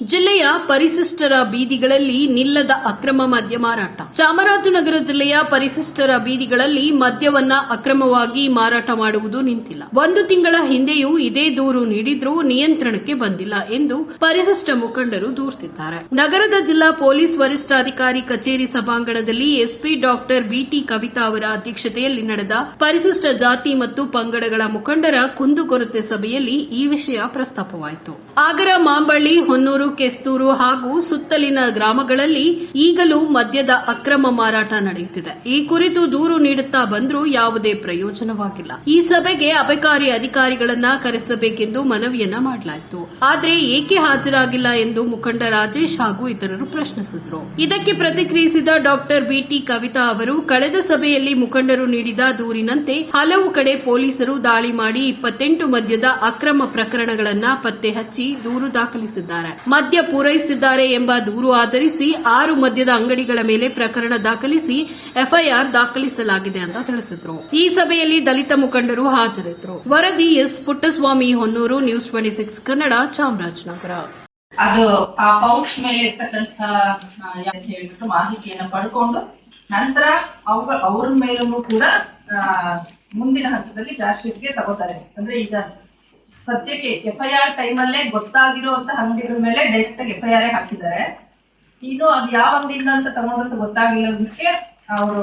ಜಿಲ್ಲೆಯ ಪರಿಶಿಷ್ಟರ ಬೀದಿಗಳಲ್ಲಿ ನಿಲ್ಲದ ಅಕ್ರಮ ಮದ್ಯ ಮಾರಾಟ. ಚಾಮರಾಜನಗರ ಜಿಲ್ಲೆಯ ಪರಿಶಿಷ್ಟರ ಬೀದಿಗಳಲ್ಲಿ ಮದ್ಯವನ್ನ ಅಕ್ರಮವಾಗಿ ಮಾರಾಟ ಮಾಡುವುದು ನಿಂತಿಲ್ಲ. ಒಂದು ತಿಂಗಳ ಹಿಂದೆಯೂ ಇದೇ ದೂರು ನೀಡಿದ್ರೂ ನಿಯಂತ್ರಣಕ್ಕೆ ಬಂದಿಲ್ಲ ಎಂದು ಪರಿಶಿಷ್ಟ ಮುಖಂಡರು ದೂರ್ತಿದ್ದಾರೆ. ನಗರದ ಜಿಲ್ಲಾ ಪೊಲೀಸ್ ವರಿಷ್ಠಾಧಿಕಾರಿ ಕಚೇರಿ ಸಭಾಂಗಣದಲ್ಲಿ ಎಸ್ಪಿ ಡಾಕ್ಟರ್ ಬಿಟಿ ಕವಿತಾ ಅವರ ಅಧ್ಯಕ್ಷತೆಯಲ್ಲಿ ನಡೆದ ಪರಿಶಿಷ್ಟ ಜಾತಿ ಮತ್ತು ಪಂಗಡಗಳ ಮುಖಂಡರ ಕುಂದುಕೊರತೆ ಸಭೆಯಲ್ಲಿ ಈ ವಿಷಯ ಪ್ರಸ್ತಾಪವಾಯಿತು. ಆಗರ ಮಾಂಬಳ್ಳಿ ಹೊನ್ನೂರು ಕೆಸ್ತೂರು ಹಾಗೂ ಸುತ್ತಲಿನ ಗ್ರಾಮಗಳಲ್ಲಿ ಈಗಲೂ ಮದ್ಯದ ಅಕ್ರಮ ಮಾರಾಟ ನಡೆಯುತ್ತಿದೆ. ಈ ಕುರಿತು ದೂರು ನೀಡುತ್ತಾ ಬಂದರೂ ಯಾವುದೇ ಪ್ರಯೋಜನವಾಗಿಲ್ಲ. ಈ ಸಭೆಗೆ ಅಬಕಾರಿ ಅಧಿಕಾರಿಗಳನ್ನ ಕರೆಸಬೇಕೆಂದು ಮನವಿಯನ್ನ ಮಾಡಲಾಯಿತು. ಆದರೆ ಏಕೆ ಹಾಜರಾಗಿಲ್ಲ ಎಂದು ಮುಖಂಡ ರಾಜೇಶ್ ಹಾಗೂ ಇತರರು ಪ್ರಶ್ನಿಸಿದರು. ಇದಕ್ಕೆ ಪ್ರತಿಕ್ರಿಯಿಸಿದ ಡಾಕ್ಟರ್ ಬಿಟಿ ಕವಿತಾ ಅವರು, ಕಳೆದ ಸಭೆಯಲ್ಲಿ ಮುಖಂಡರು ನೀಡಿದ ದೂರಿನಂತೆ ಹಲವು ಕಡೆ ಪೊಲೀಸರು ದಾಳಿ ಮಾಡಿ ಇಪ್ಪತ್ತೆಂಟು ಮದ್ಯದ ಅಕ್ರಮ ಪ್ರಕರಣಗಳನ್ನ ಪತ್ತೆ ಹಚ್ಚಿ ದೂರು ದಾಖಲಿಸಿದ್ದಾರೆ. ಮದ್ಯ ಪೂರೈಸಿದ್ದಾರೆ ಎಂಬ ದೂರು ಆಧರಿಸಿ ಆರು ಮದ್ಯದ ಅಂಗಡಿಗಳ ಮೇಲೆ ಪ್ರಕರಣ ದಾಖಲಿಸಿ ಎಫ್ಐಆರ್ ದಾಖಲಿಸಲಾಗಿದೆ ಅಂತ ತಿಳಿಸಿದ್ರು. ಈ ಸಭೆಯಲ್ಲಿ ದಲಿತ ಮುಖಂಡರು ಹಾಜರಿದ್ದರು ವರದಿ S Puttaswamy Honnur, news twenty six Kannada, Chamarajanagar. ಅದು ಆ ಪೌಚ್ ಮೇಲೆ ಯಾಕೆ ಹೇಳ್ಬಿಟ್ಟು ಮಾಹಿತಿಯನ್ನ ಪಡ್ಕೊಂಡು ನಂತರ ಅವ್ರ ಅವ್ರ ಮೇಲೂ ಕೂಡ ಮುಂದಿನ ಹಂತದಲ್ಲಿ ಶೀಟ್ಗೆ ತಗೋತಾರೆ. ಅಂದ್ರೆ ಈಗ ಸದ್ಯಕ್ಕೆ ಎಫ್ ಐ ಆರ್ ಟೈಮಲ್ಲೇ ಗೊತ್ತಾಗಿರುವಂತ ಅಂಗಡಿಗಳ ಮೇಲೆ ಡೈರೆಕ್ಟ್ ಆಗಿ ಎಫ್ ಐ ಆರ್ ಹಾಕಿದ್ದಾರೆ. ಇನ್ನು ಅದು ಯಾವ ಅಂಗಡಿಯಿಂದ ಅಂತ ತಗೊಂಡಂತ ಗೊತ್ತಾಗಿಲ್ಲದಕ್ಕೆ ಅವರು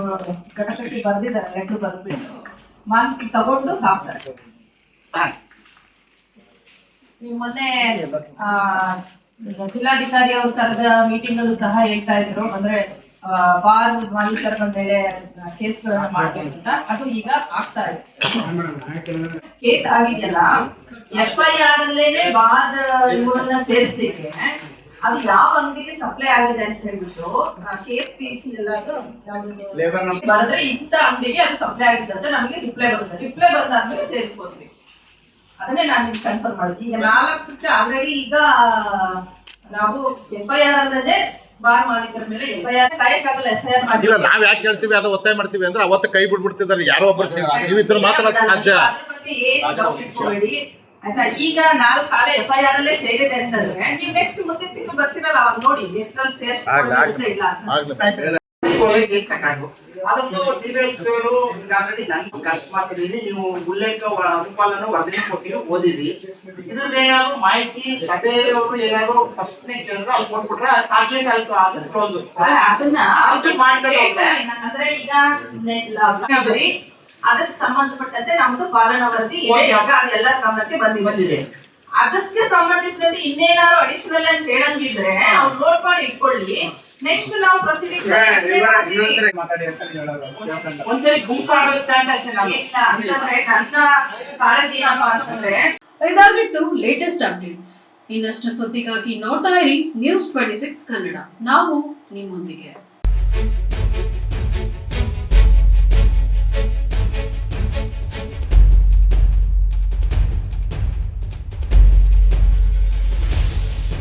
ಘಟಕಕ್ಕೆ ಬರ್ದಿದ್ದಾರೆ ಲೆಟ್ರು ಬರ್ದ್ಬಿಟ್ಟು ಮಾಹಿತಿ ತಗೊಂಡು ಹಾಕ್ತಾರೆ. ನೀವು ಮೊನ್ನೆ ಜಿಲ್ಲಾಧಿಕಾರಿ ಅವ್ರ ಕರೆದ ಮೀಟಿಂಗ್ ಅಲ್ಲೂ ಸಹ ಹೇಳ್ತಾ ಇದ್ರು. ಅಂದ್ರೆ ಬಾರ್ ಮಾಲೀಕರ ಮೇಲೆ ಕೇಸ್ಗಳನ್ನ ಮಾಡ್ಬೇಕು ಅಂತ ಅದು ಈಗ ಆಗ್ತಾ ಇದೆ. ಕೇಸ್ ಆಗಿದೆಯಲ್ಲ ಎಫ್ ಐ ಆರ್ ಅಲ್ಲೇನೆ ಬಾರ್ ಇವ್ರನ್ನ ಸೇರಿಸ್ಲಿಕ್ಕೆ ಅದು ಯಾವ ಅಂಗಡಿಗೆ ಸಪ್ಲೈ ಆಗಿದೆ ಅಂತ ಹೇಳ್ಬಿಟ್ಟು ಕೇಸ್ ಪೀಸ್ ಎಲ್ಲ ಅದು ಬರೆದ್ರೆ ಇಂಥ ಅಂಗಡಿಗೆ ಅದು ಸಪ್ಲೈ ಆಗಿದೆ ಅಂತ ನಮಗೆ ರಿಪ್ಲೈ ಬರುತ್ತೆ. ರಿಪ್ಲೈ ಬಂದಾದ್ಮೇಲೆ ಸೇರಿಸ್ಕೊಡ್ತೀವಿ ಅದನ್ನೇ ನಾನು ನಿಮ್ಗೆ ಕನ್ಫರ್ಮ್ ಮಾಡಿದ್ವಿ ಈಗ ನಾಲ್ಕಕ್ಕೆ ಆಲ್ರೆಡಿ ಈಗ ನಾವು ಎಫ್ ಐ ಆರ್ ಅಲ್ಲದೆ ಬಾರ್ ಮಾಲೀಕರ ಮೇಲೆ ಕಾಯಕ್ಕಾಗಲ್ಲ ಎಫ್ ಐ ಇಲ್ಲ ನಾವ್ ಯಾಕೆ ಹೇಳ್ತೀವಿ ಅದು ಒತ್ತಾಯ ಮಾಡ್ತೀವಿ ಅಂದ್ರೆ ಅವತ್ತು ಕೈ ಬಿಟ್ಬಿಡ್ತಿದ್ದಾರೆ ಯಾರೋ ಒಬ್ಬರು ನೀವು ಇದ್ರ ಮಾತಾಡೋಕೆ ಸಾಧ್ಯ. ಅದ್ರ ಬಗ್ಗೆ ಏನು ಇಟ್ಕೊಬೇಡಿ. ಆಯ್ತಾ? ಈಗ ನಾಲ್ಕು ಕಾಲ ಎಫ್ ಐ ಆರ್ ಅಲ್ಲೇ ಸೇರಿದೆ ಅಂತಂದ್ರೆ ನೀವು ನೆಕ್ಸ್ಟ್ ಮುಂದೆ ತಿಂಗಳು ಬರ್ತೀರಲ್ಲ ಅವಾಗ ನೋಡಿ ಎಷ್ಟ್ರಲ್ಲಿ ಆಗ್ಲಿ. ಇಲ್ಲ ಅಂತ. ಆಗ್ಲಿ. ಅದೊಂದು ಡಿವೈಸ್ಗಳು ಈಗ ಆಲ್ರೆಡಿ ನಾನು ಅಕಸ್ಮಾತ್ ಇಲ್ಲಿ ನೀವು ಉಲ್ಲೇಖ ಅನುಪಾಲನ ಓದಿದ್ವಿ ಮಾಹಿತಿ ಸಭೆಯವರು ಏನಾದ್ರು ಪ್ರಶ್ನೆ ಕೇಳಿದ್ರೆ ಅಲ್ಲಿ ಕೊಟ್ಬಿಟ್ರೆ ಆ ಕೇಸ್ ಅಲ್ಲಿ ಕ್ಲೋಸ್ ಅದನ್ನ ಮಾಡ್ಕೊಳ್ಳಿ. ಅಂದ್ರೆ ಈಗ ಅದಕ್ಕೆ ಸಂಬಂಧಪಟ್ಟಂತೆ ನಮ್ದು ಪಾಲನಾ ವರದಿ ಎಲ್ಲ ಗಮನಕ್ಕೆ ಬಂದಿ ಬಂದಿದೆ. ಅದಕ್ಕೆ ಸಂಬಂಧಿಸಿದಂತೆ ಇನ್ನೇನಾದ್ರು ಅಡಿಷನಲ್ ಅಂತ ಹೇಳಂಗಿದ್ರೆ ಅವ್ರು ನೋಟ್ ಮಾಡಿ ಇಟ್ಕೊಳ್ಳಿ. ನೆಕ್ಸ್ಟ್ ನಾವು ಪ್ರೊಸೀಡಿಂಗ್ ಒಂದ್ಸರಿ ಗುಂಪಾಗುತ್ತೆ ಅಂತ ಅಷ್ಟೇ ಅಂತಂದ್ರೆ ನನ್ನ ಕಾಳಜಿ ಏನಪ್ಪ ಅಂತಂದ್ರೆ ಇದಾಗಿತ್ತು ಲೇಟೆಸ್ಟ್ ಅಪ್ಡೇಟ್ಸ್ ಇನ್ನಷ್ಟು ಸುದ್ದಿಗಾಗಿ ನೋಡ್ತಾ ಇರಿ ನ್ಯೂಸ್ ಟ್ವೆಂಟಿ ಸಿಕ್ಸ್ ಕನ್ನಡ. ನಾವು ನಿಮ್ಮೊಂದಿಗೆ.